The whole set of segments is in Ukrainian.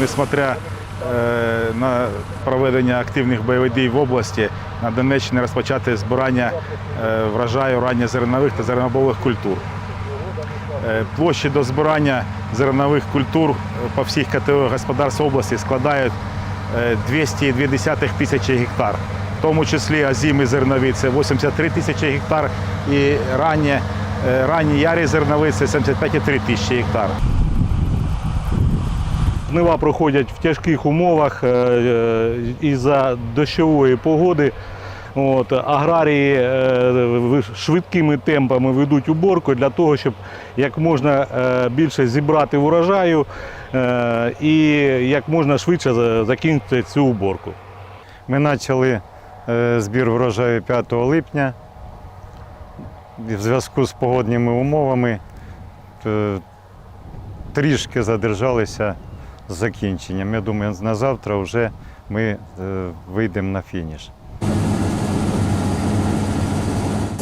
несмотря е, на проведення активних бойових дій в області, на Донеччині розпочати збирання е, врожаю ранньозернових та зернобових культур. Е, Площі до збирання зернових культур по всіх категоріях господарств області складають е, 202 тисячі гектар. В тому числі озимі зернові це 83 тисячі гектар і ранні, ранні ярі зернові це 75,3 тисячі гектар. Жнива проходять в тяжких умовах е, е, із-за дощової погоди. От, аграрії е, швидкими темпами ведуть уборку для того, щоб як можна більше зібрати урожаю і як можна швидше закінчити цю уборку. Ми почали збір врожаю 5 липня. В зв'язку з погодними умовами трішки задержалися закінченням. Я думаю, на завтра вже ми е, вийдемо на фініш.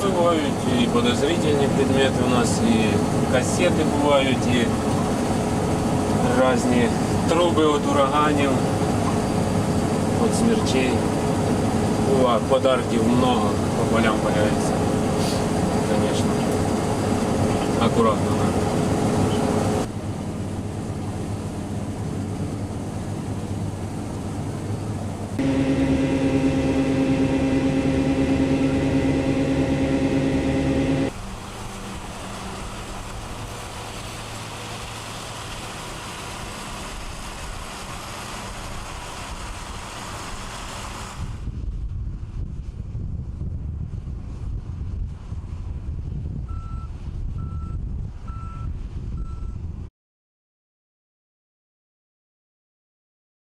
Бывают и подозрительные предметы у нас, и кассеты бывают, и разные трубы от ураганів, от смерчей. Бывает, подарків много по полям валяется. Конечно. Аккуратно